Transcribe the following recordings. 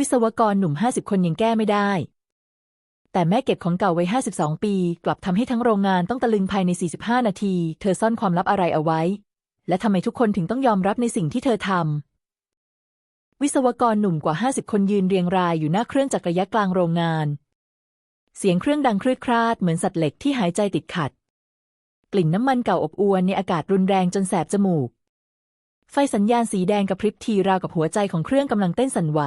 วิศวกรหนุ่มห้าสิบคนยังแก้ไม่ได้ แต่แม่เก็บของเก่าไว้ห้าสิบสองปี กลับทำให้ทั้งโรงงานต้องตะลึงภายในสี่สิบห้านาที เธอซ่อนความลับอะไรเอาไว้ และทำไมทุกคนถึงต้องยอมรับในสิ่งที่เธอทำ วิศวกรหนุ่มกว่าห้าสิบคนยืนเรียงรายอยู่หน้าเครื่องจักรยะกลางโรงงาน เสียงเครื่องดังครืดคราดเหมือนสัตว์เหล็กที่หายใจติดขัด กลิ่นน้ำมันเก่าอบอวนในอากาศรุนแรงจนแสบจมูกไฟสัญญาณสีแดงกระพริบทีราวกับหัวใจของเครื่องกำลังเต้นสั่นไหว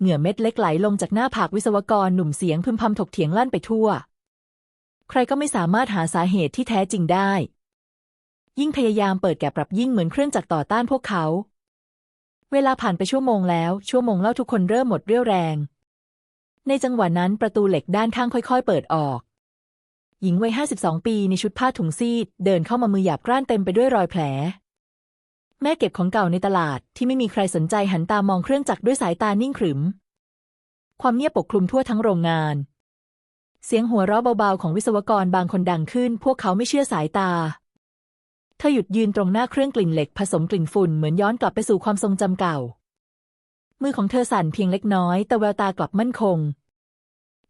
เหงื่อเม็ดเล็กไหลลงจากหน้าผากวิศวกรหนุ่มเสียงพึมพำถกเถียงลั่นไปทั่ว ใครก็ไม่สามารถหาสาเหตุที่แท้จริงได้ ยิ่งพยายามเปิดแกะปรับยิ่งเหมือนเครื่องจักรต่อต้านพวกเขา เวลาผ่านไปชั่วโมงแล้ว ชั่วโมงเล่าทุกคนเริ่มหมดเรี่ยวแรง ในจังหวะนั้นประตูเหล็กด้านข้างค่อย ๆ เปิดออก หญิงวัยห้าสิบสองปีในชุดผ้าถุงซีด เดินเข้ามามือหยาบกร้านเต็มไปด้วยรอยแผล แม่เก็บของเก่าในตลาดที่ไม่มีใครสนใจหันตามองเครื่องจักรด้วยสายตานิ่งขรึม ความเงียบปกคลุมทั่วทั้งโรงงาน เสียงหัวเราะเบาๆของวิศวกรบางคนดังขึ้น พวกเขาไม่เชื่อสายตา เธอหยุดยืนตรงหน้าเครื่องกลิ่นเหล็กผสมกลิ่นฝุ่นเหมือนย้อนกลับไปสู่ความทรงจำเก่า มือของเธอสั่นเพียงเล็กน้อย แต่แววตากลับมั่นคง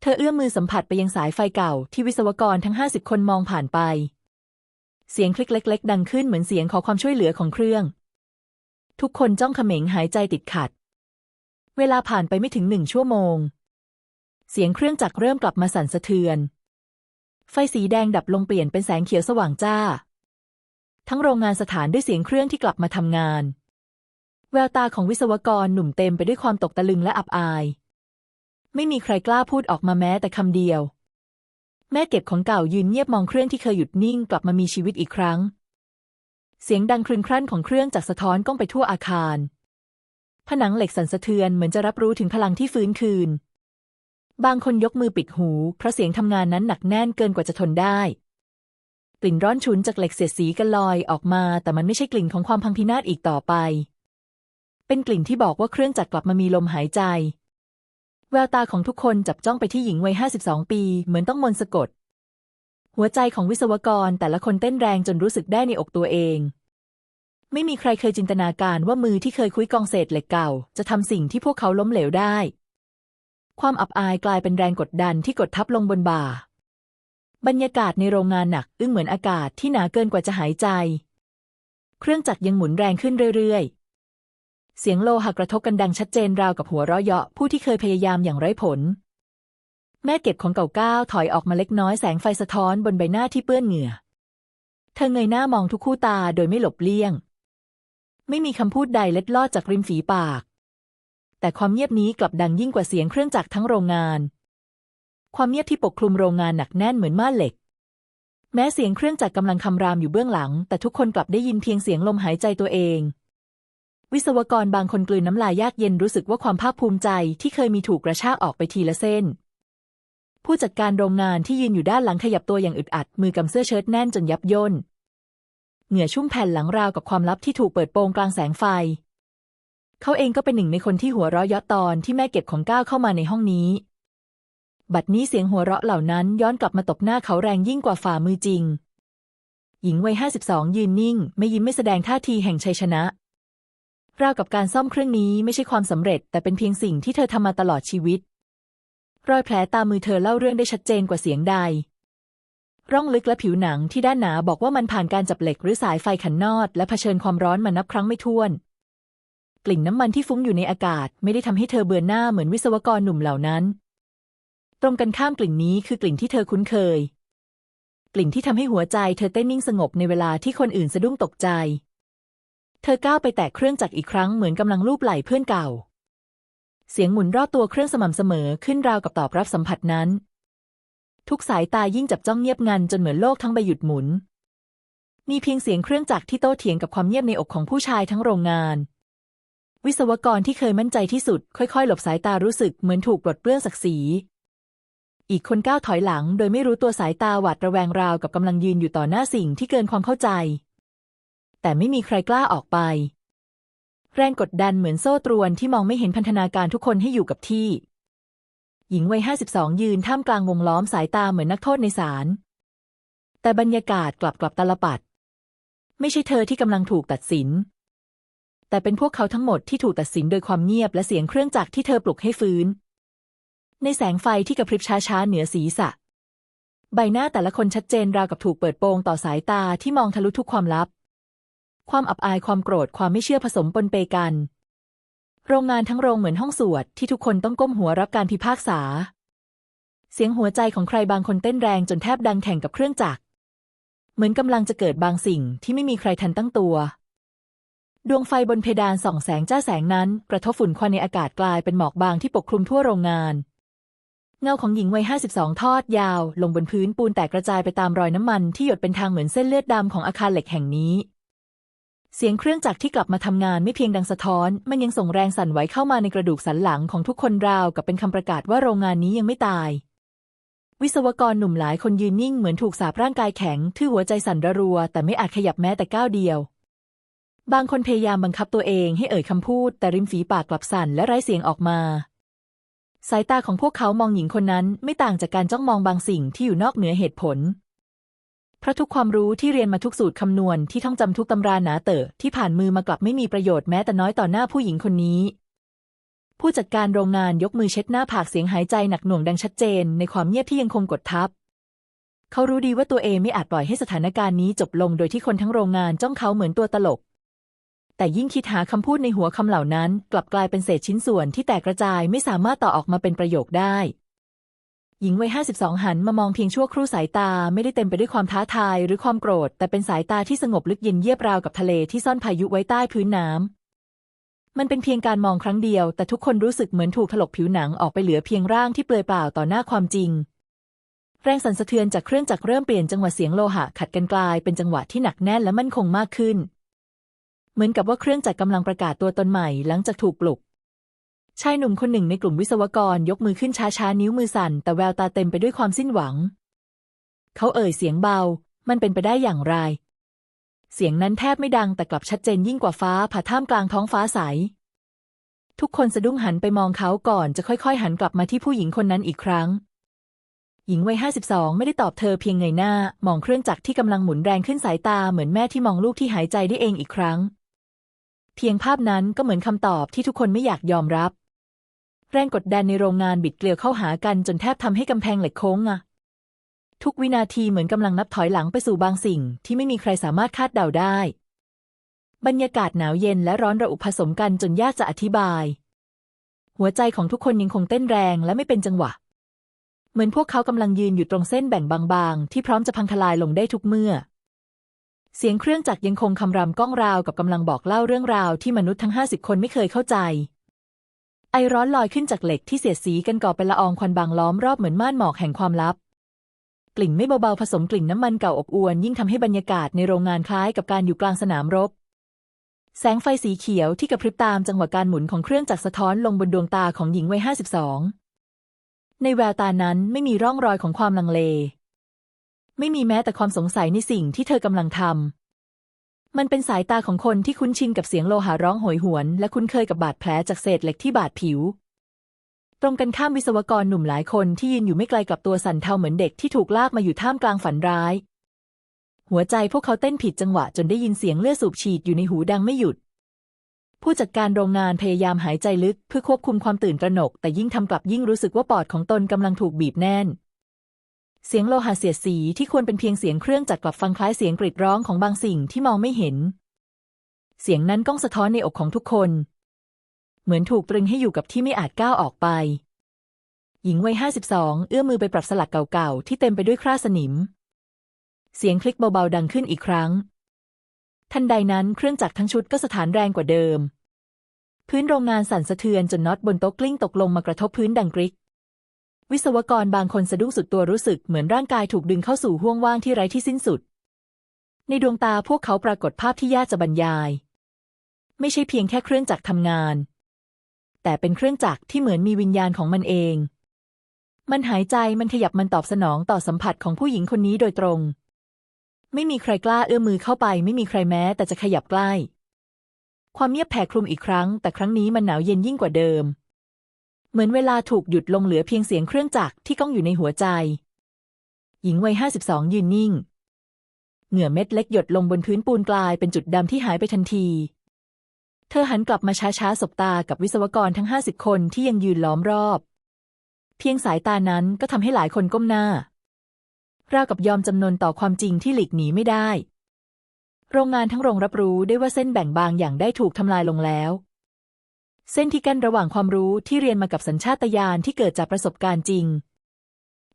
เธอเอื้อมมือสัมผัสไปยังสายไฟเก่าที่วิศวกรทั้งห้าสิบคนมองผ่านไปเสียงคลิกเล็ก ๆ ดังขึ้นเหมือนเสียงขอความช่วยเหลือของเครื่อง ทุกคนจ้องเขม็งหายใจติดขัด เวลาผ่านไปไม่ถึงหนึ่งชั่วโมง เสียงเครื่องจักรเริ่มกลับมาสั่นสะเทือน ไฟสีแดงดับลงเปลี่ยนเป็นแสงเขียวสว่างจ้า ทั้งโรงงานสถานด้วยเสียงเครื่องที่กลับมาทำงาน แววตาของวิศวกรหนุ่มเต็มไปด้วยความตกตะลึงและอับอาย ไม่มีใครกล้าพูดออกมาแม้แต่คำเดียว แม่เก็บของเก่ายืนเงียบมองเครื่องที่เคยหยุดนิ่งกลับมามีชีวิตอีกครั้ง เสียงดังครึนครั่นของเครื่องจากรสะท้อนก้องไปทั่วอาคาร ผนังเหล็กสั่นสะเทือนเหมือนจะรับรู้ถึงพลังที่ฟื้นคืน บางคนยกมือปิดหู เพราะเสียงทำงานนั้นหนักแน่นเกินกว่าจะทนได้ กลิ่นร้อนฉุนจากเหล็กเสียดสีกันลอยออกมา แต่มันไม่ใช่กลิ่นของความพังพินาศอีกต่อไป เป็นกลิ่นที่บอกว่าเครื่องจักรกลับมามีลมหายใจ แววตาของทุกคนจับจ้องไปที่หญิงวัยห้าสิบสองปี เหมือนต้องมนต์สะกด หัวใจของวิศวกรแต่ละคนเต้นแรงจนรู้สึกได้ในอกตัวเอง ไม่มีใครเคยจินตนาการว่ามือที่เคยคุยกองเศษเหล็กเก่า จะทำสิ่งที่พวกเขาล้มเหลวได้ ความอับอายกลายเป็นแรงกดดันที่กดทับลงบนบ่า บรรยากาศในโรงงานหนักอึ้งเหมือนอากาศที่หนาเกินกว่าจะหายใจ เครื่องจักรยังหมุนแรงขึ้นเรื่อยๆ เสียงโลหะกระทบกันดังชัดเจนราวกับหัวเราะเยาะผู้ที่เคยพยายามอย่างไร้ผล แม่เก็บของเก่าก้าวถอยออกมาเล็กน้อยแสงไฟสะท้อนบนใบหน้าที่เปื้อนเหงื่อ เธอเงยหน้ามองทุกคู่ตาโดยไม่หลบเลี่ยง ไม่มีคำพูดใดเล็ดลอดจากริมฝีปาก แต่ความเงียบนี้กลับดังยิ่งกว่าเสียงเครื่องจักรทั้งโรงงาน ความเงียบที่ปกคลุมโรงงานหนักแน่นเหมือนม่านเหล็ก แม้เสียงเครื่องจักรกำลังคำรามอยู่เบื้องหลัง แต่ทุกคนกลับได้ยินเพียงเสียงลมหายใจตัวเองวิศวกรบางคนกลืนน้ำลายยากเย็นรู้สึกว่าความภาคภูมิใจที่เคยมีถูกกระชากออกไปทีละเส้น ผู้จัดการโรงงานที่ยืนอยู่ด้านหลังขยับตัวอย่างอึดอัด มือกำเสื้อเชิ้ตแน่นจนยับย่น เหงื่อชุ่มแผ่นหลังราวกับความลับที่ถูกเปิดโปงกลางแสงไฟ เขาเองก็เป็นหนึ่งในคนที่หัวเราะเยาะตอนที่แม่เก็บของก้าวเข้ามาในห้องนี้ บัดนี้เสียงหัวเราะเหล่านั้นย้อนกลับมาตบหน้าเขาแรงยิ่งกว่าฝ่ามือจริง หญิงวัยห้าสิบสองยืนนิ่ง ไม่ยิ้มไม่แสดงท่าทีแห่งชัยชนะราวกับการซ่อมเครื่องนี้ไม่ใช่ความสำเร็จ แต่เป็นเพียงสิ่งที่เธอทำมาตลอดชีวิต รอยแผลตามมือเธอเล่าเรื่องได้ชัดเจนกว่าเสียงใด ร่องลึกและผิวหนังที่ด้านหนาบอกว่ามันผ่านการจับเหล็กหรือสายไฟขันนอด และเผชิญความร้อนมานับครั้งไม่ถ้วน กลิ่นน้ำมันที่ฟุ้งอยู่ในอากาศไม่ได้ทำให้เธอเบื่อหน้าเหมือนวิศวกรหนุ่มเหล่านั้น ตรงกันข้ามกลิ่นนี้คือกลิ่นที่เธอคุ้นเคย กลิ่นที่ทำให้หัวใจเธอเต้นนิ่งสงบในเวลาที่คนอื่นสะดุ้งตกใจ เธอก้าวไปแตะเครื่องจักรอีกครั้งเหมือนกำลังลูบไหล่เพื่อนเก่า เสียงหมุนรอบตัวเครื่องสม่ำเสมอขึ้นราวกับตอบรับสัมผัสนั้น ทุกสายตายิ่งจับจ้องเงียบงันจนเหมือนโลกทั้งใบหยุดหมุน มีเพียงเสียงเครื่องจักรที่โต้เถียงกับความเงียบในอกของผู้ชายทั้งโรงงาน วิศวกรที่เคยมั่นใจที่สุด ค่อยๆ หลบสายตารู้สึกเหมือนถูกปลดเปลื้องศักดิ์ศรีอีกคนก้าวถอยหลัง โดยไม่รู้ตัวสายตาหวาดระแวงราวกับกำลังยืนอยู่ต่อหน้าสิ่งที่เกินความเข้าใจ แต่ไม่มีใครกล้าออกไป แรงกดดันเหมือนโซ่ตรวนที่มองไม่เห็นพันธนาการทุกคนให้อยู่กับที่ หญิงวัยห้าสิบสองยืนท่ามกลางวงล้อมสายตาเหมือนนักโทษในศาล แต่บรรยากาศกลับกลับตลปัด ไม่ใช่เธอที่กำลังถูกตัดสิน แต่เป็นพวกเขาทั้งหมดที่ถูกตัดสินโดยความเงียบและเสียงเครื่องจักรที่เธอปลุกให้ฟื้น ในแสงไฟที่กระพริบช้าๆเหนือศีรษะ ใบหน้าแต่ละคนชัดเจนราวกับถูกเปิดโปงต่อสายตาที่มองทะลุทุกความลับ ความอับอายความโกรธความไม่เชื่อผสมปนเปกัน โรงงานทั้งโรงเหมือนห้องสวดที่ทุกคนต้องก้มหัวรับการพิพากษา เสียงหัวใจของใครบางคนเต้นแรงจนแทบดังแข่งกับเครื่องจักร เหมือนกำลังจะเกิดบางสิ่งที่ไม่มีใครทันตั้งตัว ดวงไฟบนเพดานส่องแสงจ้าแสงนั้น กระทบฝุ่นควันในอากาศกลายเป็นหมอกบางที่ปกคลุมทั่วโรงงานเงาของหญิงวัยห้าสิบสองทอดยาว ลงบนพื้นปูนแตกกระจายไปตามรอยน้ำมันที่หยดเป็นทางเหมือนเส้นเลือดดำของอาคารเหล็กแห่งนี้ เสียงเครื่องจักรที่กลับมาทำงานไม่เพียงดังสะท้อน มันยังส่งแรงสั่นไหวเข้ามาในกระดูกสันหลังของทุกคนราวกับเป็นคำประกาศว่าโรงงานนี้ยังไม่ตาย วิศวกรหนุ่มหลายคนยืนนิ่งเหมือนถูกสาปร่างกายแข็งทื่อหัวใจสั่นระรัว แต่ไม่อาจขยับแม้แต่ก้าวเดียว บางคนพยายามบังคับตัวเองให้เอ่ยคำพูด แต่ริมฝีปากกลับสั่นและไร้เสียงออกมา สายตาของพวกเขามองหญิงคนนั้นไม่ต่างจากการจ้องมองบางสิ่งที่อยู่นอกเหนือเหตุผล เพราะทุกความรู้ที่เรียนมาทุกสูตรคำนวณที่ท่องจำทุกตำราหนาเต๋อที่ผ่านมือมากลับไม่มีประโยชน์แม้แต่น้อยต่อหน้าผู้หญิงคนนี้ ผู้จัดการโรงงานยกมือเช็ดหน้าผากเสียงหายใจหนักหน่วงดังชัดเจน ในความเงียบที่ยังคงกดทับ เขารู้ดีว่าตัวเองไม่อาจปล่อยให้สถานการณ์นี้จบลงโดยที่คนทั้งโรงงานจ้องเขาเหมือนตัวตลก แต่ยิ่งคิดหาคำพูดในหัวคำเหล่านั้น กลับกลายเป็นเศษชิ้นส่วนที่แตกกระจายไม่สามารถต่อออกมาเป็นประโยคได้ หญิงวัยห้าสิบสองหันมามองเพียงชั่วครู่สายตาไม่ได้เต็มไปด้วยความท้าทายหรือความโกรธ แต่เป็นสายตาที่สงบลึกเย็นเยียบราวกับทะเลที่ซ่อนพายุไว้ใต้พื้นน้ำ มันเป็นเพียงการมองครั้งเดียว แต่ทุกคนรู้สึกเหมือนถูกถลกผิวหนังออกไปเหลือเพียงร่างที่เปลือยเปล่าต่อหน้าความจริง แรงสั่นสะเทือนจากเครื่องจักรเริ่มเปลี่ยนจังหวะเสียงโลหะขัดกันกลายเป็นจังหวะที่หนักแน่นและมั่นคงมากขึ้น เหมือนกับว่าเครื่องจักรกำลังประกาศตัวตนใหม่หลังจากถูกปลุก ชายหนุ่มคนหนึ่งในกลุ่มวิศวกรยกมือขึ้นช้าๆ นิ้วมือสั่น แต่แววตาเต็มไปด้วยความสิ้นหวัง เขาเอ่ยเสียงเบา มันเป็นไปได้อย่างไร เสียงนั้นแทบไม่ดังแต่กลับชัดเจนยิ่งกว่าฟ้าผ่าท่ามกลางท้องฟ้าใส ทุกคนสะดุ้งหันไปมองเขาก่อนจะค่อยๆ หันกลับมาที่ผู้หญิงคนนั้นอีกครั้ง หญิงวัยห้าสิบสองไม่ได้ตอบเธอเพียงเงยหน้า มองเครื่องจักรที่กำลังหมุนแรงขึ้นสายตาเหมือนแม่ที่มองลูกที่หายใจได้เองอีกครั้ง เพียงภาพนั้นก็เหมือนคำตอบที่ทุกคนไม่อยากยอมรับ แรงกดดันในโรงงานบิดเกลียวเข้าหากันจนแทบทำให้กำแพงเหล็กโค้งอะทุกวินาทีเหมือนกำลังนับถอยหลังไปสู่บางสิ่งที่ไม่มีใครสามารถคาดเดาได้ บรรยากาศหนาวเย็นและร้อนระอุผสมกันจนยากจะอธิบาย หัวใจของทุกคนยังคงเต้นแรงและไม่เป็นจังหวะ เหมือนพวกเขากำลังยืนอยู่ตรงเส้นแบ่งบางๆ ที่พร้อมจะพังทลายลงได้ทุกเมื่อ เสียงเครื่องจักรยังคงคำรามก้องราวกับกำลังบอกเล่าเรื่องราวที่มนุษย์ทั้งห้าสิบคนไม่เคยเข้าใจ ไอร้อนลอยขึ้นจากเหล็กที่เสียดสีกันก่อเป็นละอองควันบางล้อมรอบเหมือนม่านหมอกแห่งความลับ กลิ่นไม่เบาๆผสมกลิ่นน้ำมันเก่าอบอวน ยิ่งทำให้บรรยากาศในโรงงานคล้ายกับการอยู่กลางสนามรบ แสงไฟสีเขียวที่กระพริบตามจังหวะการหมุนของเครื่องจักรสะท้อนลงบนดวงตาของหญิงวัยห้าสิบสองในแววตานั้นไม่มีร่องรอยของความลังเล ไม่มีแม้แต่ความสงสัยในสิ่งที่เธอกำลังทำ มันเป็นสายตาของคนที่คุ้นชินกับเสียงโลหะร้องโหยหวน และคุ้นเคยกับบาดแผลจากเศษเหล็กที่บาดผิว ตรงกันข้ามวิศวกรหนุ่มหลายคนที่ยืนอยู่ไม่ไกลกับตัวสั่นเทาเหมือนเด็กที่ถูกลากมาอยู่ท่ามกลางฝันร้าย หัวใจพวกเขาเต้นผิดจังหวะจนได้ยินเสียงเลือดสูบฉีดอยู่ในหูดังไม่หยุด ผู้จัดการโรงงานพยายามหายใจลึกเพื่อควบคุมความตื่นตระหนก แต่ยิ่งทำกลับยิ่งรู้สึกว่าปอดของตนกำลังถูกบีบแน่น เสียงโลหะเสียดสีที่ควรเป็นเพียงเสียงเครื่องจักรกลับฟังคล้ายเสียงกรีดร้องของบางสิ่งที่มองไม่เห็น เสียงนั้นก้องสะท้อนในอกของทุกคน เหมือนถูกตรึงให้อยู่กับที่ไม่อาจก้าวออกไป หญิงวัยห้าสิบสองเอื้อมมือไปปรับสลักเก่าๆที่เต็มไปด้วยคราสนิม เสียงคลิกเบาๆดังขึ้นอีกครั้ง ทันใดนั้นเครื่องจักรทั้งชุดก็สถานแรงกว่าเดิม พื้นโรงงานสั่นสะเทือนจนน็อตบนโต๊ะกลิ้งตกลงมากระทบพื้นดังกริก วิศวกรบางคนสะดุ้งสุดตัวรู้สึกเหมือนร่างกายถูกดึงเข้าสู่ห้วงว่างที่ไร้ที่สิ้นสุด ในดวงตาพวกเขาปรากฏภาพที่ยากจะบรรยาย ไม่ใช่เพียงแค่เครื่องจักรทำงาน แต่เป็นเครื่องจักรที่เหมือนมีวิญญาณของมันเอง มันหายใจมันขยับมันตอบสนองต่อสัมผัสของผู้หญิงคนนี้โดยตรง ไม่มีใครกล้าเอื้อมมือเข้าไป ไม่มีใครแม้แต่จะขยับใกล้ ความเงียบแผ่คลุมอีกครั้ง แต่ครั้งนี้มันหนาวเย็นยิ่งกว่าเดิม เหมือนเวลาถูกหยุดลงเหลือเพียงเสียงเครื่องจักรที่ก้องอยู่ในหัวใจ หญิงวัยห้าสิบสองยืนนิ่ง เหงื่อเม็ดเล็กหยดลงบนพื้นปูนกลายเป็นจุดดำที่หายไปทันที เธอหันกลับมาช้าๆสบตากับวิศวกรทั้งห้าสิบคนที่ยังยืนล้อมรอบ เพียงสายตานั้นก็ทำให้หลายคนก้มหน้า ราวกับยอมจำนนต่อความจริงที่หลีกหนีไม่ได้ โรงงานทั้งโรงรับรู้ได้ว่าเส้นแบ่งบางอย่างได้ถูกทำลายลงแล้ว เส้นที่กั้นระหว่างความรู้ที่เรียนมากับสัญชาตญาณที่เกิดจากประสบการณ์จริง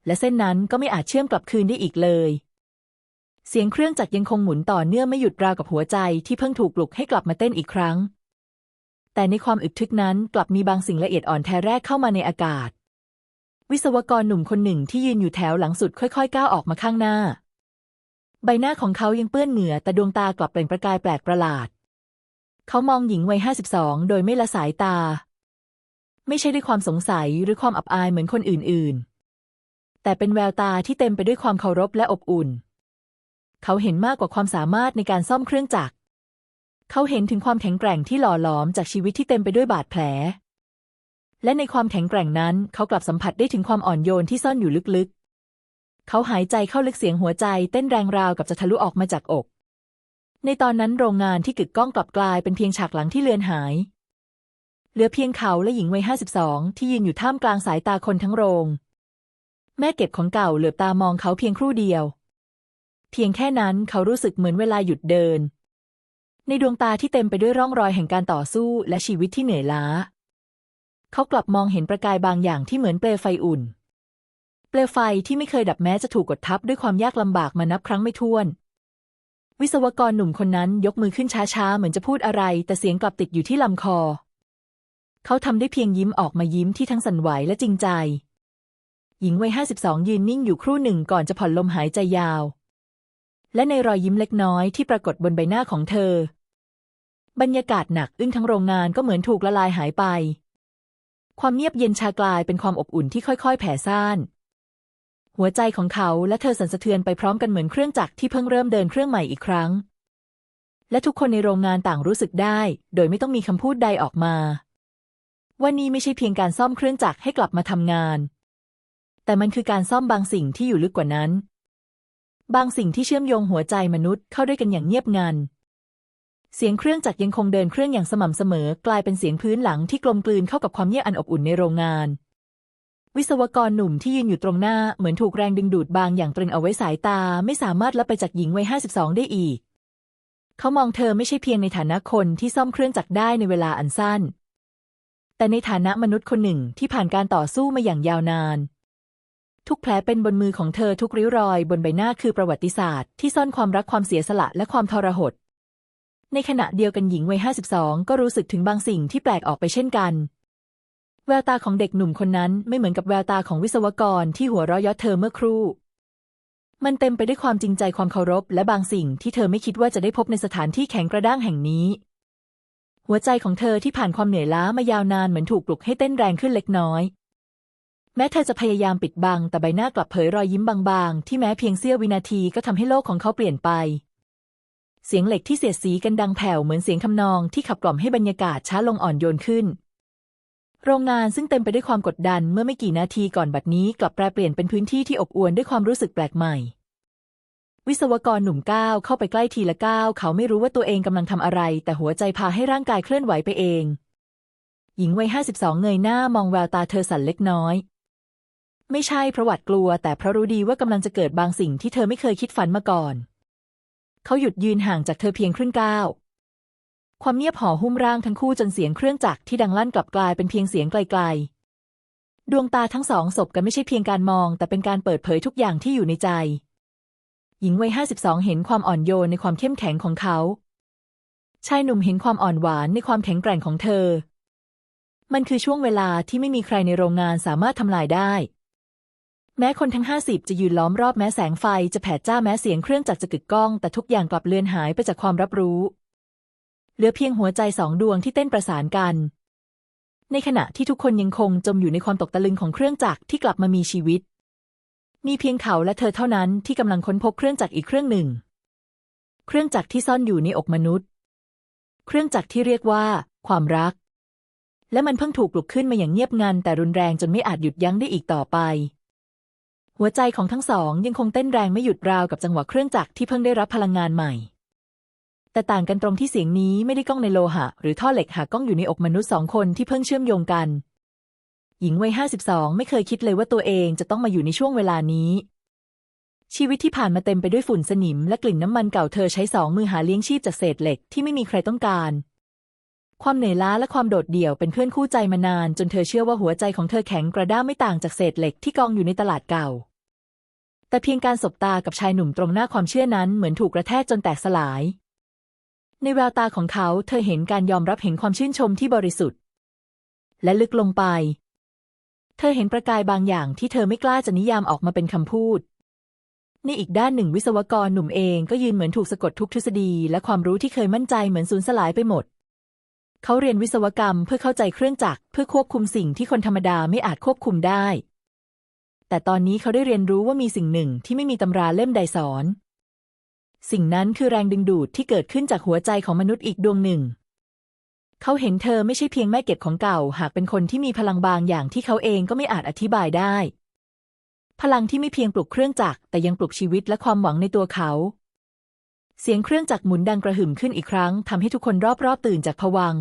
และเส้นนั้นก็ไม่อาจเชื่อมกลับคืนได้อีกเลย เสียงเครื่องจักรยังคงหมุนต่อเนื่องไม่หยุดราวกับหัวใจที่เพิ่งถูกปลุกให้กลับมาเต้นอีกครั้ง แต่ในความอึดทึกนั้นกลับมีบางสิ่งละเอียดอ่อนแท้แรกเข้ามาในอากาศ วิศวกรหนุ่มคนหนึ่งที่ยืนอยู่แถวหลังสุดค่อยๆ ก้าวออกมาข้างหน้า ใบหน้าของเขายังเปื้อนเหงื่อแต่ดวงตากลับเปล่งประกายแปลกประหลาด เขามองหญิงวัยห้าสิบสองโดยไม่ละสายตา ไม่ใช่ด้วยความสงสัยหรือความอับอายเหมือนคนอื่นๆ แต่เป็นแววตาที่เต็มไปด้วยความเคารพและอบอุ่น เขาเห็นมากกว่าความสามารถในการซ่อมเครื่องจักร เขาเห็นถึงความแข็งแกร่งที่หล่อหลอมจากชีวิตที่เต็มไปด้วยบาดแผล และในความแข็งแกร่งนั้นเขากลับสัมผัสได้ถึงความอ่อนโยนที่ซ่อนอยู่ลึกๆ เขาหายใจเข้าลึกเสียงหัวใจเต้นแรงราวกับจะทะลุออกมาจากอก ในตอนนั้นโรงงานที่กึกก้องกลับกลายเป็นเพียงฉากหลังที่เลือนหาย เหลือเพียงเขาและหญิงวัยห้าสิบสองที่ยืนอยู่ท่ามกลางสายตาคนทั้งโรง แม่เก็บของเก่าเหลือบตามองเขาเพียงครู่เดียว เพียงแค่นั้นเขารู้สึกเหมือนเวลาหยุดเดิน ในดวงตาที่เต็มไปด้วยร่องรอยแห่งการต่อสู้และชีวิตที่เหนื่อยล้า เขากลับมองเห็นประกายบางอย่างที่เหมือนเปลวไฟอุ่น เปลวไฟที่ไม่เคยดับแม้จะถูกกดทับด้วยความยากลำบากมานับครั้งไม่ถ้วน วิศวกรหนุ่มคนนั้นยกมือขึ้นช้าๆ เหมือนจะพูดอะไร แต่เสียงกลับติดอยู่ที่ลำคอ เขาทำได้เพียงยิ้มออกมายิ้มที่ทั้งสั่นไหวและจริงใจ หญิงวัยห้าสิบสองยืนนิ่งอยู่ครู่หนึ่งก่อนจะผ่อนลมหายใจยาว และในรอยยิ้มเล็กน้อยที่ปรากฏบนใบหน้าของเธอ บรรยากาศหนักอึ้งทั้งโรงงานก็เหมือนถูกละลายหายไป ความเงียบเย็นชากลายเป็นความอบอุ่นที่ค่อยๆ แผ่ซ่าน หัวใจของเขาและเธอสั่นสะเทือนไปพร้อมกันเหมือนเครื่องจักรที่เพิ่งเริ่มเดินเครื่องใหม่อีกครั้ง และทุกคนในโรงงานต่างรู้สึกได้ โดยไม่ต้องมีคำพูดใดออกมาว่านี่ไม่ใช่เพียงการซ่อมเครื่องจักรให้กลับมาทำงาน แต่มันคือการซ่อมบางสิ่งที่อยู่ลึกกว่านั้น บางสิ่งที่เชื่อมโยงหัวใจมนุษย์เข้าด้วยกันอย่างเงียบงันเสียงเครื่องจักรยังคงเดินเครื่องอย่างสม่ำเสมอ กลายเป็นเสียงพื้นหลังที่กลมกลืนเข้ากับความเงียบอันอบอุ่นในโรงงาน วิศวกรหนุ่มที่ยืนอยู่ตรงหน้าเหมือนถูกแรงดึงดูดบางอย่างตรึงเอาไว้สายตา ไม่สามารถละไปจากหญิงวัยห้าสิบสองได้อีก เขามองเธอไม่ใช่เพียงในฐานะคนที่ซ่อมเครื่องจักรได้ในเวลาอันสั้น แต่ในฐานะมนุษย์คนหนึ่งที่ผ่านการต่อสู้มาอย่างยาวนาน ทุกแผลเป็นบนมือของเธอทุกริ้วรอยบนใบหน้าคือประวัติศาสตร์ที่ซ่อนความรักความเสียสละและความทรหดในขณะเดียวกันหญิงวัยห้าสิบสองก็รู้สึกถึงบางสิ่งที่แปลกออกไปเช่นกัน แววตาของเด็กหนุ่มคนนั้นไม่เหมือนกับแววตาของวิศวกรที่หัวเราะยาะเธอเมื่อครู่ มันเต็มไปด้วยความจริงใจความเคารพ และบางสิ่งที่เธอไม่คิดว่าจะได้พบในสถานที่แข็งกระด้างแห่งนี้ หัวใจของเธอที่ผ่านความเหนื่อยล้ามายาวนานเหมือนถูกปลุกให้เต้นแรงขึ้นเล็กน้อย แม้เธอจะพยายามปิดบัง แต่ใบหน้ากลับเผยรอยยิ้มบางๆ ที่แม้เพียงเสี้ยววินาทีก็ทำให้โลกของเขาเปลี่ยนไปเสียงเหล็กที่เสียดสีกันดังแผ่วเหมือนเสียงทำนองที่ขับกล่อมให้บรรยากาศช้าลงอ่อนโยนขึ้น โรงงานซึ่งเต็มไปด้วยความกดดันเมื่อไม่กี่นาทีก่อนบัดนี้กลับแปลเปลี่ยนเป็นพื้นที่ที่อบอวลด้วยความรู้สึกแปลกใหม่ วิศวกรหนุ่มก้าวเข้าไปใกล้ทีละก้าวเขาไม่รู้ว่าตัวเองกำลังทำอะไร แต่หัวใจพาให้ร่างกายเคลื่อนไหวไปเอง หญิงวัยห้าสิบสองเงยหน้ามองแววตาเธอสั่นเล็กน้อย ไม่ใช่เพราะหวาดกลัว แต่เพราะรู้ดีว่ากำลังจะเกิดบางสิ่งที่เธอไม่เคยคิดฝันมาก่อน เขาหยุดยืนห่างจากเธอเพียงครึ่งก้าว ความเงียบห่อหุ้มร่างทั้งคู่จนเสียงเครื่องจักรที่ดังลั่นกลับกลายเป็นเพียงเสียงไกลๆ ดวงตาทั้งสองสบกันไม่ใช่เพียงการมอง แต่เป็นการเปิดเผยทุกอย่างที่อยู่ในใจ หญิงวัยห้าสิบสองเห็นความอ่อนโยนในความเข้มแข็งของเขา ชายหนุ่มเห็นความอ่อนหวานในความแข็งแกร่งของเธอ มันคือช่วงเวลาที่ไม่มีใครในโรงงานสามารถทำลายได้ แม้คนทั้งห้าสิบจะยืนล้อมรอบแม้แสงไฟจะแผดจ้าแม้เสียงเครื่องจักรจะกึกก้อง แต่ทุกอย่างกลับเลือนหายไปจากความรับรู้ เหลือเพียงหัวใจสองดวงที่เต้นประสานกัน ในขณะที่ทุกคนยังคงจมอยู่ในความตกตะลึงของเครื่องจักรที่กลับมามีชีวิต มีเพียงเขาและเธอเท่านั้นที่กำลังค้นพบเครื่องจักรอีกเครื่องหนึ่ง เครื่องจักรที่ซ่อนอยู่ในอกมนุษย์ เครื่องจักรที่เรียกว่า ความรัก และมันเพิ่งถูกปลุกขึ้นมาอย่างเงียบงันแต่รุนแรงจนไม่อาจหยุดยั้งได้อีกต่อไปหัวใจของทั้งสองยังคงเต้นแรงไม่หยุดราวกับจังหวะเครื่องจักรที่เพิ่งได้รับพลังงานใหม่ แต่ต่างกันตรงที่เสียงนี้ไม่ได้ก้องในโลหะ หรือท่อเหล็กหากก้องอยู่ในอกมนุษย์สองคนที่เพิ่งเชื่อมโยงกัน หญิงวัยห้าสิบสองไม่เคยคิดเลยว่าตัวเองจะต้องมาอยู่ในช่วงเวลานี้ ชีวิตที่ผ่านมาเต็มไปด้วยฝุ่นสนิม และกลิ่นน้ำมันเก่าเธอใช้สองมือหาเลี้ยงชีพจากเศษเหล็กที่ไม่มีใครต้องการ ความเหนื่อยล้าและความโดดเดี่ยวเป็นเพื่อนคู่ใจมานาน จนเธอเชื่อว่าหัวใจของเธอแข็งกระด้างไม่ต่างจากเศษเหล็กที่กองอยู่ในตลาดเก่า แต่เพียงการสบตากับชายหนุ่มตรงหน้าความเชื่อนั้นเหมือนถูกกระแทกจนแตกสลาย ในแววตาของเขาเธอเห็นการยอมรับเห็นความชื่นชมที่บริสุทธิ์ และลึกลงไป เธอเห็นประกายบางอย่างที่เธอไม่กล้าจะนิยามออกมาเป็นคำพูดในอีกด้านหนึ่งวิศวกรหนุ่มเองก็ยืนเหมือนถูกสะกดทุกทฤษฎี และความรู้ที่เคยมั่นใจเหมือนสูญสลายไปหมด เขาเรียนวิศวกรรมเพื่อเข้าใจเครื่องจักรเพื่อควบคุมสิ่งที่คนธรรมดาไม่อาจควบคุมได้ แต่ตอนนี้เขาได้เรียนรู้ว่ามีสิ่งหนึ่งที่ไม่มีตำราเล่มใดสอน สิ่งนั้นคือแรงดึงดูดที่เกิดขึ้นจากหัวใจของมนุษย์อีกดวงหนึ่ง เขาเห็นเธอไม่ใช่เพียงแม่เก็บของเก่า หากเป็นคนที่มีพลังบางอย่างที่เขาเองก็ไม่อาจอธิบายได้ พลังที่ไม่เพียงปลุกเครื่องจักรแต่ยังปลุกชีวิตและความหวังในตัวเขา เสียงเครื่องจักรหมุนดังกระหึ่มขึ้นอีกครั้งทำให้ทุกคนรอบๆตื่นจากผวัง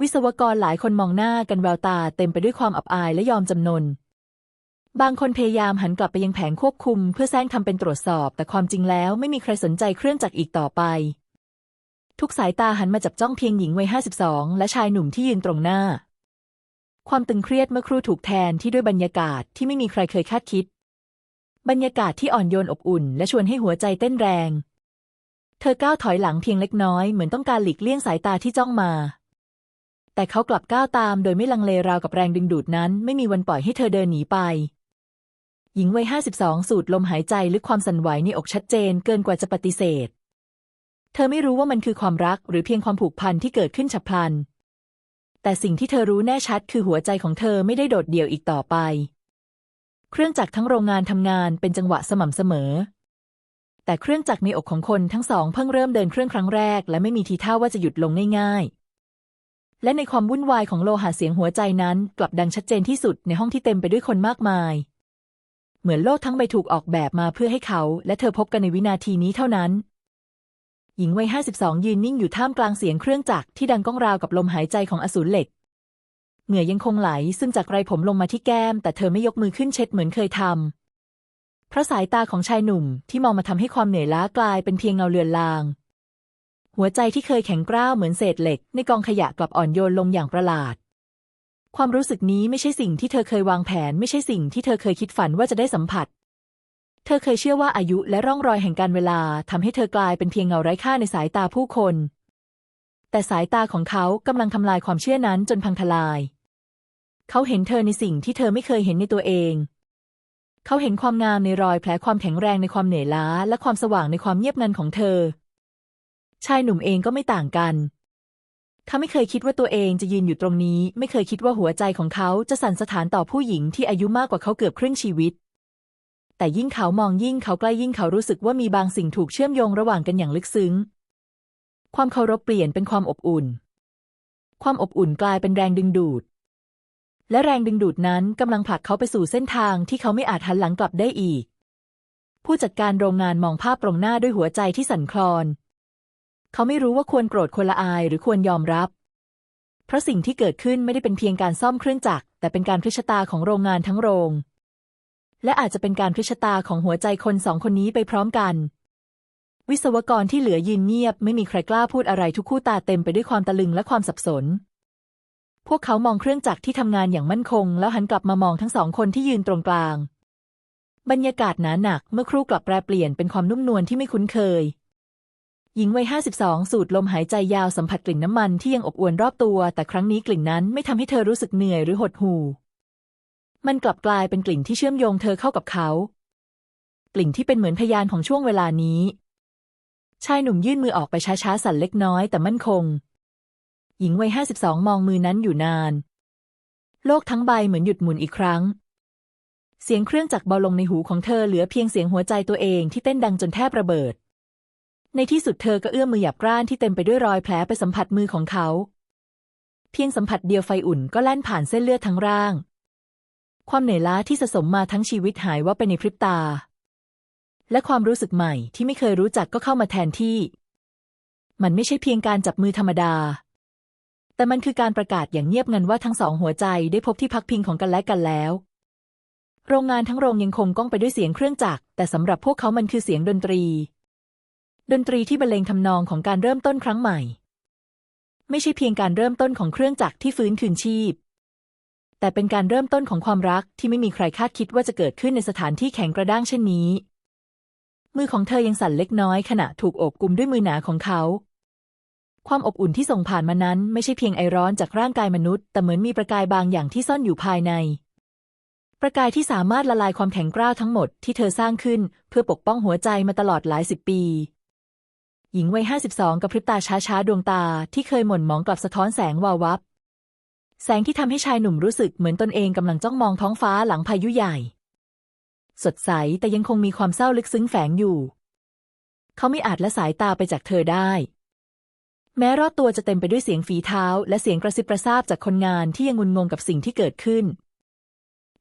วิศวกรหลายคนมองหน้ากันแววตาเต็มไปด้วยความอับอายและยอมจำนน บางคนพยายามหันกลับไปยังแผงควบคุม เพื่อแซงทำเป็นตรวจสอบ แต่ความจริงแล้วไม่มีใครสนใจเครื่องจักรอีกต่อไป ทุกสายตาหันมาจับจ้องเพียงหญิงวัยห้าสิบสองและชายหนุ่มที่ยืนตรงหน้า ความตึงเครียดเมื่อครู่ถูกแทนที่ด้วยบรรยากาศที่ไม่มีใครเคยคาดคิด บรรยากาศที่อ่อนโยนอบอุ่น และชวนให้หัวใจเต้นแรง เธอก้าวถอยหลังเพียงเล็กน้อยเหมือนต้องการหลีกเลี่ยงสายตาที่จ้องมาแต่เขากลับก้าวตามโดยไม่ลังเลราวกับแรงดึงดูดนั้น ไม่มีวันปล่อยให้เธอเดินหนีไป หญิงวัยห้าสิบสองสูดลมหายใจลึกความสั่นไหวในอกชัดเจนเกินกว่าจะปฏิเสธ เธอไม่รู้ว่ามันคือความรักหรือเพียงความผูกพันที่เกิดขึ้นฉับพลัน แต่สิ่งที่เธอรู้แน่ชัดคือหัวใจของเธอไม่ได้โดดเดี่ยวอีกต่อไป เครื่องจักรทั้งโรงงานทำงานเป็นจังหวะสม่ำเสมอ แต่เครื่องจักรในอกของคนทั้งสองเพิ่งเริ่มเดินเครื่องครั้งแรก และไม่มีทีท่าว่าจะหยุดลงง่ายๆและในความวุ่นวายของโลหะเสียงหัวใจนั้น กลับดังชัดเจนที่สุดในห้องที่เต็มไปด้วยคนมากมาย เหมือนโลกทั้งใบถูกออกแบบมาเพื่อให้เขา และเธอพบกันในวินาทีนี้เท่านั้น หญิงวัยห้าสิบสองยืนนิ่งอยู่ท่ามกลางเสียงเครื่องจักรที่ดังก้องราวกับลมหายใจของอสูรเหล็ก เหงื่อยังคงไหลซึ่งจากไรผมลงมาที่แก้ม แต่เธอไม่ยกมือขึ้นเช็ดเหมือนเคยทำเพราะสายตาของชายหนุ่มที่มองมาทำให้ความเหนื่อยล้ากลายเป็นเพียงเงาเลือนลาง หัวใจที่เคยแข็งกร้าวเหมือนเศษเหล็ก ในกองขยะกลับอ่อนโยนลงอย่างประหลาด ความรู้สึกนี้ไม่ใช่สิ่งที่เธอเคยวางแผน ไม่ใช่สิ่งที่เธอเคยคิดฝันว่าจะได้สัมผัส เธอเคยเชื่อว่าอายุและร่องรอยแห่งการเวลาทำให้เธอกลายเป็นเพียงเงาไร้ค่าในสายตาผู้คน แต่สายตาของเขากำลังทำลายความเชื่อนั้นจนพังทลาย เขาเห็นเธอในสิ่งที่เธอไม่เคยเห็นในตัวเอง เขาเห็นความงามในรอยแผลความแข็งแรงในความเหนื่อยล้า และความสว่างในความเงียบงันของเธอ ชายหนุ่มเองก็ไม่ต่างกันเเขาไม่เคยคิดว่าตัวเองจะยืนอยู่ตรงนี้ ไม่เคยคิดว่าหัวใจของเขาจะสั่นสถานต่อผู้หญิงที่อายุมากกว่าเขาเกือบครึ่งชีวิต แต่ยิ่งเขามองยิ่งเขาใกล้ยิ่งเขารู้สึกว่ามีบางสิ่งถูกเชื่อมโยงระหว่างกันอย่างลึกซึ้ง ความเคารพเปลี่ยนเป็นความอบอุ่น ความอบอุ่นกลายเป็นแรงดึงดูด และแรงดึงดูดนั้นกำลังผลักเขาไปสู่เส้นทางที่เขาไม่อาจหันหลังกลับได้อีก ผู้จัดการโรงงานมองภาพตรงหน้าด้วยหัวใจที่สั่นคลอน เขาไม่รู้ว่าควรโกรธควรละอายหรือควรยอมรับ เพราะสิ่งที่เกิดขึ้นไม่ได้เป็นเพียงการซ่อมเครื่องจักรแต่เป็นการพลิชตาของโรงงานทั้งโรง และอาจจะเป็นการพลิชตาของหัวใจคนสองคนนี้ไปพร้อมกัน วิศวกรที่เหลือยืนเงียบ ไม่มีใครกล้าพูดอะไรทุกคู่ตาเต็มไปด้วยความตะลึงและความสับสน พวกเขามองเครื่องจักรที่ทำงานอย่างมั่นคง แล้วหันกลับมามองทั้งสองคนที่ยืนตรงกลางบรรยากาศหนาหนักเมื่อครู่กลับแปรเปลี่ยนเป็นความนุ่มนวลที่ไม่คุ้นเคย หญิงวัยห้าสิบสองสูดลมหายใจยาวสัมผัสกลิ่นน้ำมันที่ยังอบอวลรอบตัว แต่ครั้งนี้กลิ่นนั้นไม่ทำให้เธอรู้สึกเหนื่อยหรือหดหู่ มันกลับกลายเป็นกลิ่นที่เชื่อมโยงเธอเข้ากับเขา กลิ่นที่เป็นเหมือนพยานของช่วงเวลานี้ ชายหนุ่มยื่นมือออกไปช้าๆ สั่นเล็กน้อยแต่มั่นคง หญิงวัยห้าสิบสองมองมือนั้นอยู่นาน โลกทั้งใบเหมือนหยุดหมุนอีกครั้ง เสียงเครื่องจักรเบาลงในหูของเธอเหลือเพียงเสียงหัวใจตัวเองที่เต้นดังจนแทบระเบิด ในที่สุดเธอก็เอื้อมมือหยาบกร้านที่เต็มไปด้วยรอยแผลไปสัมผัสมือของเขา เพียงสัมผัสเดียวไฟอุ่นก็แล่นผ่านเส้นเลือดทั้งร่าง ความเหนื่อยล้าที่สะสมมาทั้งชีวิตหายว่าไปในพริบตา และความรู้สึกใหม่ที่ไม่เคยรู้จักก็เข้ามาแทนที่ มันไม่ใช่เพียงการจับมือธรรมดา แต่มันคือการประกาศอย่างเงียบงันว่าทั้งสองหัวใจได้พบที่พักพิงของกันและกันแล้วโรงงานทั้งโรงยังคงก้องไปด้วยเสียงเครื่องจักรแต่สำหรับพวกเขามันคือเสียงดนตรี ดนตรีที่บรรเลงทำนองของการเริ่มต้นครั้งใหม่ ไม่ใช่เพียงการเริ่มต้นของเครื่องจักรที่ฟื้นคืนชีพ แต่เป็นการเริ่มต้นของความรักที่ไม่มีใครคาดคิดว่าจะเกิดขึ้นในสถานที่แข็งกระด้างเช่นนี้ มือของเธอยังสั่นเล็กน้อยขณะถูกโอบกุมด้วยมือหนาของเขา ความอบอุ่นที่ส่งผ่านมานั้น ไม่ใช่เพียงไอร้อนจากร่างกายมนุษย์ แต่เหมือนมีประกายบางอย่างที่ซ่อนอยู่ภายในประกายที่สามารถละลายความแข็งกร้าวทั้งหมดที่เธอสร้างขึ้น เพื่อปกป้องหัวใจมาตลอดหลายสิบปี หญิงวัยห้าสิบสองกับพริบตาช้าๆ ดวงตาที่เคยหม่นมองกลับสะท้อนแสงวาววับ แสงที่ทำให้ชายหนุ่มรู้สึกเหมือนตนเองกำลังจ้องมองท้องฟ้าหลังพายุใหญ่ สดใสแต่ยังคงมีความเศร้าลึกซึ้งแฝงอยู่ เขาไม่อาจละสายตาไปจากเธอได้ แม้รอบตัวจะเต็มไปด้วยเสียงฝีเท้า และเสียงกระซิบกระซาบจากคนงานที่ยังงุนงงกับสิ่งที่เกิดขึ้น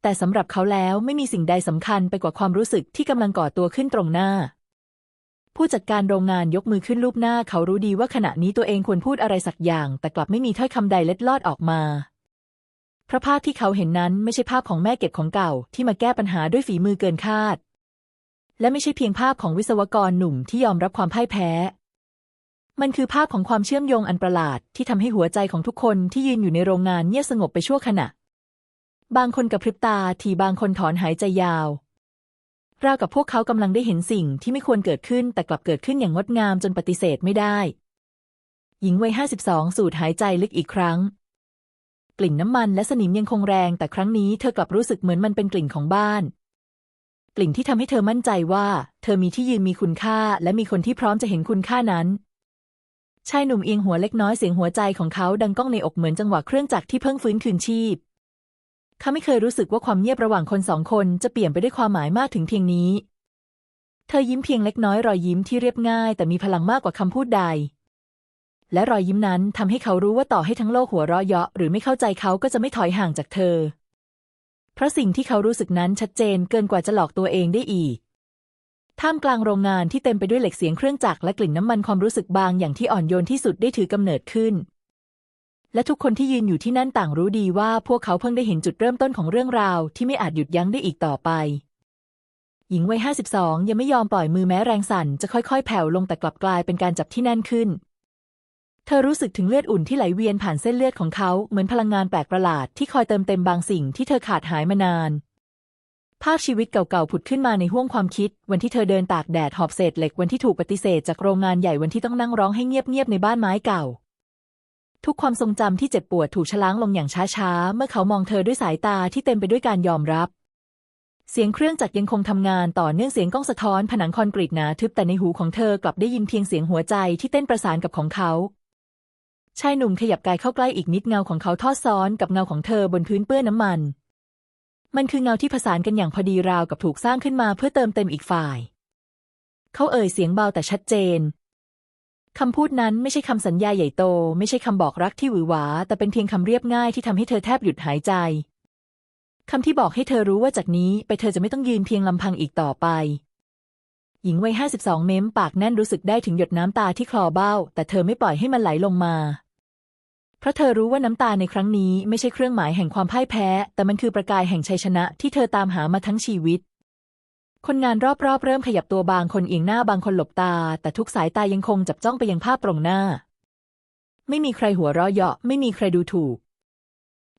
แต่สำหรับเขาแล้วไม่มีสิ่งใดสำคัญไปกว่าความรู้สึกที่กำลังก่อตัวขึ้นตรงหน้า ผู้จัดการโรงงานยกมือขึ้นรูปหน้าเขารู้ดีว่าขณะนี้ตัวเองควรพูดอะไรสักอย่าง แต่กลับไม่มีถ้อยคำใดเล็ดลอดออกมาเพราะภาพที่เขาเห็นนั้นไม่ใช่ภาพของแม่เก็บของเก่าที่มาแก้ปัญหาด้วยฝีมือเกินคาด และไม่ใช่เพียงภาพของวิศวกรหนุ่มที่ยอมรับความพ่ายแพ้ มันคือภาพของความเชื่อมโยงอันประหลาดที่ทำให้หัวใจของทุกคนที่ยืนอยู่ในโรงงานเงียบสงบไปชั่วขณะ บางคนกระพริบตาทีบางคนถอนหายใจยาว ราวกับพวกเขากำลังได้เห็นสิ่งที่ไม่ควรเกิดขึ้นแต่กลับเกิดขึ้นอย่างงดงามจนปฏิเสธไม่ได้ หญิงวัยห้าสิบสองสูดหายใจลึกอีกครั้ง กลิ่นน้ำมันและสนิมยังคงแรงแต่ครั้งนี้เธอกลับรู้สึกเหมือนมันเป็นกลิ่นของบ้าน กลิ่นที่ทำให้เธอมั่นใจว่า เธอมีที่ยืนมีคุณค่า และมีคนที่พร้อมจะเห็นคุณค่านั้นชายหนุ่มเอียงหัวเล็กน้อยเสียงหัวใจของเขาดังก้องในอกเหมือนจังหวะเครื่องจักรที่เพิ่งฟื้นคืนชีพ ขาไม่เคยรู้สึกว่าความเงียบระหว่างคนสองคนจะเปลี่ยนไปด้วยความหมายมากถึงเพียงนี้ เธอยิ้มเพียงเล็กน้อยรอยยิ้มที่เรียบง่าย แต่มีพลังมากกว่าคำพูดใด และรอยยิ้มนั้นทำให้เขารู้ว่าต่อให้ทั้งโลกหัวเราะเยาะหรือไม่เข้าใจเขาก็จะไม่ถอยห่างจากเธอ เพราะสิ่งที่เขารู้สึกนั้นชัดเจนเกินกว่าจะหลอกตัวเองได้อีก ท่ามกลางโรงงานที่เต็มไปด้วยเหล็กเสียงเครื่องจักรและกลิ่นน้ำมันความรู้สึกบางอย่างที่อ่อนโยนที่สุดได้ถือกำเนิดขึ้น และทุกคนที่ยืนอยู่ที่นั่นต่างรู้ดีว่าพวกเขาเพิ่งได้เห็นจุดเริ่มต้นของเรื่องราวที่ไม่อาจหยุดยั้งได้อีกต่อไป หญิงวัยห้าสิบสองยังไม่ยอมปล่อยมือแม้แรงสั่นจะค่อยๆ แผ่วลงแต่กลับกลายเป็นการจับที่แน่นขึ้น เธอรู้สึกถึงเลือดอุ่นที่ไหลเวียนผ่านเส้นเลือดของเขาเหมือนพลังงานแปลกประหลาดที่คอยเติมเต็มบางสิ่งที่เธอขาดหายมานานภาพชีวิตเก่าๆ ผุดขึ้นมาในห้วงความคิด วันที่เธอเดินตากแดดหอบเศษเหล็กวันที่ถูกปฏิเสธจากโรงงานใหญ่วันที่ต้องนั่งร้องให้เงียบๆในบ้านไม้เก่า ทุกความทรงจำที่เจ็บปวดถูกชะล้างลงอย่างช้าๆ เมื่อเขามองเธอด้วยสายตาที่เต็มไปด้วยการยอมรับ เสียงเครื่องจักรยังคงทำงานต่อเนื่องเสียงก้องสะท้อนผนังคอนกรีตหนาทึบแต่ในหูของเธอกลับได้ยินเพียงเสียงหัวใจที่เต้นประสานกับของเขา ชายหนุ่มขยับกายเข้าใกล้อีกนิดเงาของเขาทอดซ้อนกับเงาของเธอบนพื้นเปื้อนน้ำมัน มันคือเงาที่ผสานกันอย่างพอดีราวกับถูกสร้างขึ้นมาเพื่อเติมเต็มอีกฝ่าย เขาเอ่ยเสียงเบาแต่ชัดเจน คำพูดนั้นไม่ใช่คำสัญญาใหญ่โต ไม่ใช่คำบอกรักที่หวือหวา แต่เป็นเพียงคำเรียบง่ายที่ทำให้เธอแทบหยุดหายใจคำที่บอกให้เธอรู้ว่าจากนี้ไปเธอจะไม่ต้องยืนเพียงลำพังอีกต่อไป หญิงวัยห้าสิบสองเม้มปากแน่นรู้สึกได้ถึงหยดน้ำตาที่คลอเบ้า แต่เธอไม่ปล่อยให้มันไหลลงมา เพราะเธอรู้ว่าน้ำตาในครั้งนี้ไม่ใช่เครื่องหมายแห่งความพ่ายแพ้ แต่มันคือประกายแห่งชัยชนะที่เธอตามหามาทั้งชีวิต คนงานรอบๆ เริ่มขยับตัวบางคนเอียงหน้าบางคนหลบตา แต่ทุกสายตายังคงจับจ้องไปยังภาพตรงหน้า ไม่มีใครหัวเราะเยาะ ไม่มีใครดูถูก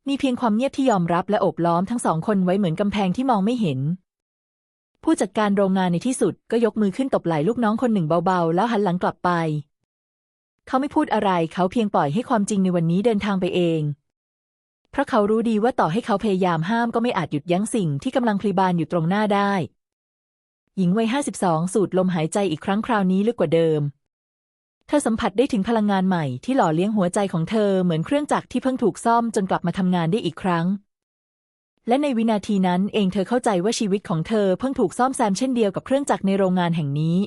มีเพียงความเงียบที่ยอมรับและโอบล้อมทั้งสองคนไว้เหมือนกำแพงที่มองไม่เห็น ผู้จัดการโรงงานในที่สุดก็ยกมือขึ้นตบไหล่ลูกน้องคนหนึ่งเบาๆ แล้วหันหลังกลับไป เขาไม่พูดอะไร เขาเพียงปล่อยให้ความจริงในวันนี้เดินทางไปเองเพราะเขารู้ดีว่าต่อให้เขาพยายามห้ามก็ไม่อาจหยุดยั้งสิ่งที่กำลังพลีบานอยู่ตรงหน้าได้ หญิงวัยห้าสิบสองสูดลมหายใจอีกครั้งคราวนี้ลึกกว่าเดิม เธอสัมผัสได้ถึงพลังงานใหม่ที่หล่อเลี้ยงหัวใจของเธอเหมือนเครื่องจักรที่เพิ่งถูกซ่อมจนกลับมาทำงานได้อีกครั้ง และในวินาทีนั้นเองเธอเข้าใจว่าชีวิตของเธอเพิ่งถูกซ่อมแซมเช่นเดียวกับเครื่องจักรในโรงงานแห่งนี้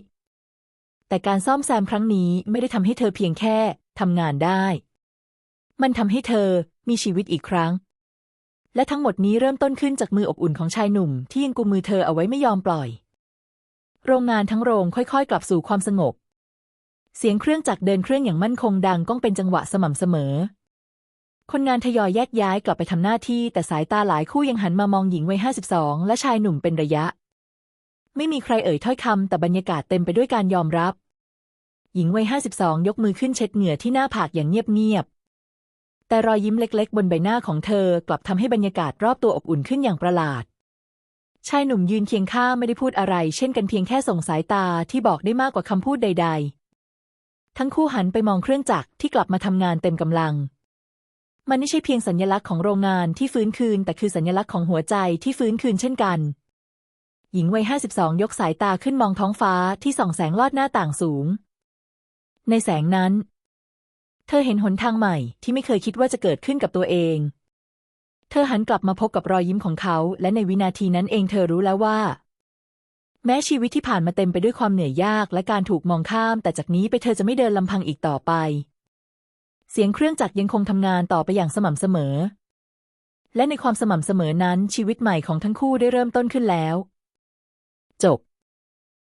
แต่การซ่อมแซมครั้งนี้ไม่ได้ทำให้เธอเพียงแค่ทำงานได้ มันทำให้เธอมีชีวิตอีกครั้งและทั้งหมดนี้เริ่มต้นขึ้นจากมืออบอุ่นของชายหนุ่มที่ยังกุมมือเธอเอาไว้ไม่ยอมปล่อย โรงงานทั้งโรงค่อยๆ กลับสู่ความสงบ เสียงเครื่องจักรเดินเครื่องอย่างมั่นคงดังก้องเป็นจังหวะสม่ำเสมอ คนงานทยอยแยกย้ายกลับไปทำหน้าที่ แต่สายตาหลายคู่ยังหันมามองหญิงวัยห้าสิบสองและชายหนุ่มเป็นระยะ ไม่มีใครเอ่ยถ้อยคำแต่บรรยากาศเต็มไปด้วยการยอมรับ หญิงวัยห้าสิบสองยกมือขึ้นเช็ดเหงื่อที่หน้าผากอย่างเงียบๆแต่รอยยิ้มเล็ก ๆ บนใบหน้าของเธอกลับทำให้บรรยากาศรอบตัวอบอุ่นขึ้นอย่างประหลาด ชายหนุ่มยืนเคียงข้างไม่ได้พูดอะไร เช่นกันเพียงแค่ส่งสายตาที่บอกได้มากกว่าคำพูดใด ๆ ทั้งคู่หันไปมองเครื่องจักรที่กลับมาทำงานเต็มกำลัง มันไม่ใช่เพียงสัญลักษณ์ของโรงงานที่ฟื้นคืน แต่คือสัญลักษณ์ของหัวใจที่ฟื้นคืนเช่นกัน หญิงวัยห้าสิบสองยกสายตาขึ้นมองท้องฟ้าที่ส่องแสงลอดหน้าต่างสูง ในแสงนั้น เธอเห็นหนทางใหม่ที่ไม่เคยคิดว่าจะเกิดขึ้นกับตัวเอง เธอหันกลับมาพบกับรอยยิ้มของเขา และในวินาทีนั้นเองเธอรู้แล้วว่า แม้ชีวิตที่ผ่านมาเต็มไปด้วยความเหนื่อยยากและการถูกมองข้าม แต่จากนี้ไปเธอจะไม่เดินลำพังอีกต่อไป เสียงเครื่องจักรยังคงทำงานต่อไปอย่างสม่ำเสมอ และในความสม่ำเสมอนั้นชีวิตใหม่ของทั้งคู่ได้เริ่มต้นขึ้นแล้ว จบ